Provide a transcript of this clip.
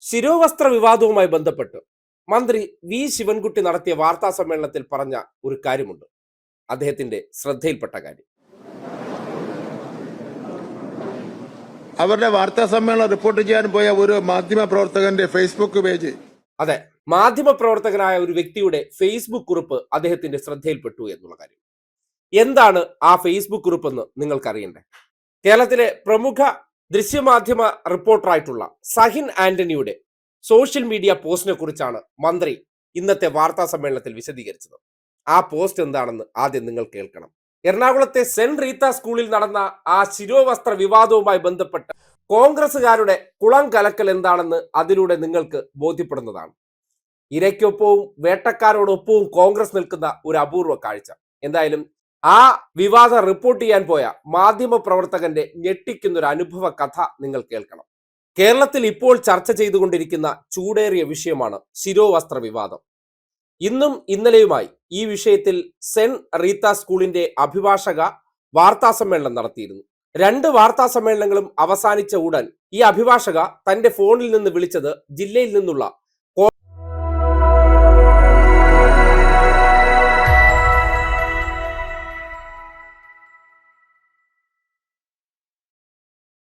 ശിരോവസ്ത്ര വിവാദവുമായി ബന്ധപ്പെട്ട് മന്ത്രി വി. ശിവൻകുട്ടി നടത്തിയ വാർത്താ സമ്മേളനത്തിൽ പറഞ്ഞ ഒരു കാര്യമുണ്ട്. അദ്ദേഹത്തിന്റെ ശ്രദ്ധയിൽപ്പെട്ട കാര്യം. അവരുടെ വാർത്താ സമ്മേളനം റിപ്പോർട്ട് ചെയ്യാൻ പോയ ഒരു മാധ്യമ പ്രവർത്തകന്റെ ഫേസ്ബുക്ക് പേജ്. അതെ മാധ്യമ പ്രവർത്തകനായ ഒരു വ്യക്തിയുടെ ഫേസ്ബുക്ക് കുറിപ്പ് അദ്ദേഹത്തിന്റെ ശ്രദ്ധയിൽപ്പെട്ടു എന്നുള്ള കാര്യം. എന്താണ് ആ ഫേസ്ബുക്ക് കുറിപ്പ് എന്ന് നിങ്ങൾക്കറിയണ്ടേ? കേരളത്തിലെ പ്രമുഖ ദൃശ്യമാധ്യമ റിപ്പോർട്ടറായിട്ടുള്ള സഹിൻ ആന്റണിയുടെ സോഷ്യൽ മീഡിയ പോസ്റ്റിനെ കുറിച്ചാണ് മന്ത്രി ഇന്നത്തെ വാർത്താ സമ്മേളനത്തിൽ വിശദീകരിച്ചത്. ആ പോസ്റ്റ് എന്താണെന്ന് ആദ്യം നിങ്ങൾ കേൾക്കണം. എറണാകുളത്തെ സെന്റ് റീത്ത സ്കൂളിൽ നടന്ന ആ ശിരോവസ്ത്ര വിവാദവുമായി ബന്ധപ്പെട്ട് കോൺഗ്രസുകാരുടെ കുളം കലക്കൽ എന്താണെന്ന് അതിലൂടെ നിങ്ങൾക്ക് ബോധ്യപ്പെടുന്നതാണ്. ഇരയ്ക്കൊപ്പവും വേട്ടക്കാരോടൊപ്പവും കോൺഗ്രസ് നിൽക്കുന്ന ഒരു അപൂർവ കാഴ്ച. എന്തായാലും ആ വിവാദം റിപ്പോർട്ട് ചെയ്യാൻ പോയ മാധ്യമ പ്രവർത്തകന്റെ ഞെട്ടിക്കുന്ന ഒരു അനുഭവ കഥ നിങ്ങൾ കേൾക്കണം. കേരളത്തിൽ ഇപ്പോൾ ചർച്ച ചെയ്തുകൊണ്ടിരിക്കുന്ന ചൂടേറിയ വിഷയമാണ് ശിരോവസ്ത്ര വിവാദം. ഇന്നും ഇന്നലെയുമായി ഈ വിഷയത്തിൽ സെന്റ് റീത്ത സ്കൂളിന്റെ അഭിഭാഷക വാർത്താ സമ്മേളനം നടത്തിയിരുന്നു. രണ്ട് വാർത്താ സമ്മേളനങ്ങളും അവസാനിച്ച ഉടൻ ഈ അഭിഭാഷക തന്റെ ഫോണിൽ നിന്ന് വിളിച്ചത് ജില്ലയിൽ നിന്നുള്ള